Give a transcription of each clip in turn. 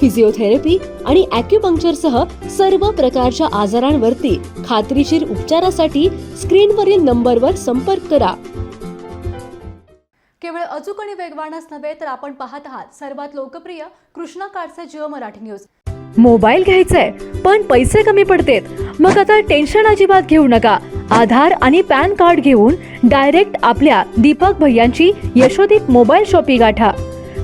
Physiotherapy आणि acupuncture सह सर्व प्रकारच्या आजारांवरती खात्रीशीर उपचारासाठी स्क्रीनवरील नंबरवर संपर्क करा. केवळ अचूक आणि वेगवानच नव्हे तर आपण पाहत आहात सर्वात लोकप्रिय कृष्णा काडचे जिओ मराठी न्यूज. मोबाईल घ्यायचाय पण पैसे कमी पडतेत. मग आता टेन्शन अजिबात घेऊ नका. आधार आणि पॅन कार्ड घेऊन डायरेक्ट आपल्या दीपक भैयांची यशोदीप मोबाईल शॉपी गाठा.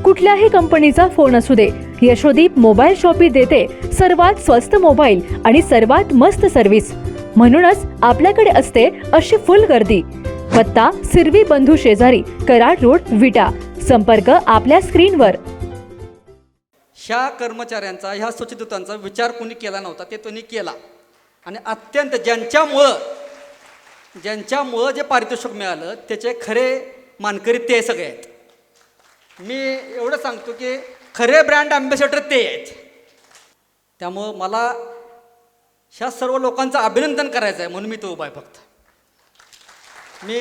कुठल्याही कंपनीचा फोन असू दे यशोदीप मोबाईल शॉपी देते सर्वात स्वस्त मोबाईल आणि सर्वात मस्त सर्व्हिस म्हणूनच आपल्याकडे असते अशी फुल गर्दी. पत्ता सिरवी बंधू शेजारी कराड रोड विटा. संपर्क आपल्या स्क्रीनवर. ह्या कर्मचाऱ्यांचा ह्या स्वच्छदूतांचा विचार कोणी केला नव्हता ते त्यांनी केला. आणि अत्यंत ज्यांच्यामुळं ज्यांच्यामुळं जे पारितोषिक मिळालं त्याचे खरे मानकरी ते सगळे आहेत. मी एवढं सांगतो की खरे ब्रँड अँबॅसेडर ते आहेत. त्यामुळं मला ह्या सर्व लोकांचं अभिनंदन करायचं आहे म्हणून मी तो उभा आहे फक्त. मी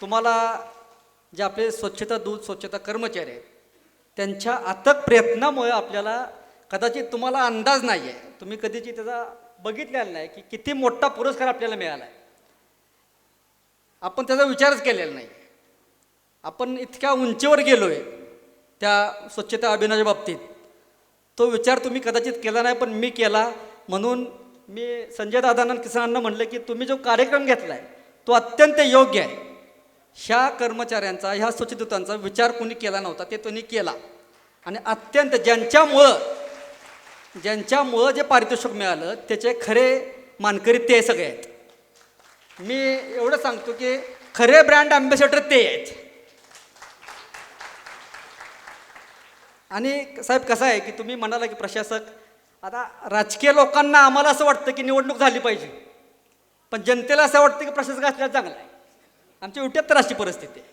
तुम्हाला जे आपले स्वच्छता दूत स्वच्छता कर्मचारी आहेत त्यांच्या अथक प्रयत्नामुळे आपल्याला कदाचित तुम्हाला अंदाज नाही आहे तुम्ही कधीची त्याचा बघितलेला नाही की किती मोठा पुरस्कार आपल्याला मिळाला आहे आपण त्याचा विचारच केलेला नाही. आपण इतक्या उंचीवर गेलो आहे त्या स्वच्छता अभियानाच्या बाबतीत. तो विचार तुम्ही कदाचित केला नाही पण मी केला. म्हणून मी संजय दादांना किसनांना म्हणलं की तुम्ही जो कार्यक्रम घेतला आहे तो अत्यंत योग्य आहे. ह्या कर्मचाऱ्यांचा ह्या स्वच्छतेतांचा विचार कोणी केला नव्हता ते त्यांनी केला. आणि अत्यंत ज्यांच्यामुळं ज्यांच्यामुळं जे पारितोषिक मिळालं त्याचे खरे मानकरी ते सगळे आहेत. मी एवढं सांगतो की खरे ब्रँड अँबॅसेडर ते आहेत. आणि साहेब कसं आहे की तुम्ही म्हणाला की प्रशासक आता राजकीय लोकांना आम्हाला असं वाटतं की निवडणूक झाली पाहिजे पण जनतेला असं वाटतं की प्रशासक असल्यास चांगला आहे. आमच्या उट्यात तर अशी परिस्थिती आहे.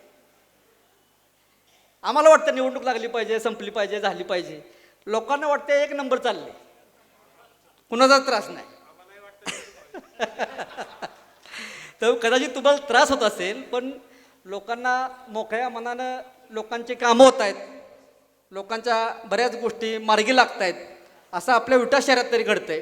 आम्हाला वाटतं निवडणूक लागली पाहिजे संपली पाहिजे झाली पाहिजे. लोकांना वाटतं एक नंबर चालले कुणाचा त्रास नाही. तर कदाचित तुम्हाला त्रास होत असेल पण लोकांना मोकळ्या मनानं लोकांचे कामं होत आहेत. लोकांच्या बऱ्याच गोष्टी मार्गी लागत आहेत असं आपल्या विटा शहरात तरी घडतंय.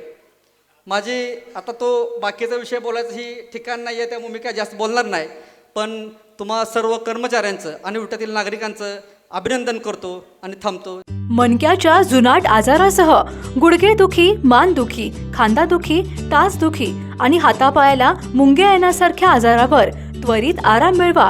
माझी आता तो बाकीचा विषय बोलायचं ही ठिकाण नाही आहे त्यामुळे मी काय जास्त बोलणार नाही. पण तुम्हा सर्व कर्मचाऱ्यांचं आणि विटातील नागरिकांचं अभिनंदन करतो आणि थांबतो. मनक्याच्या जुनाट आजारासह गुडघेदुखी मानदुखी खांदादुखी तासदुखी आणि हातापायाला मुंग्या येण्यासारख्या आजारावर त्वरित आराम मिळवा.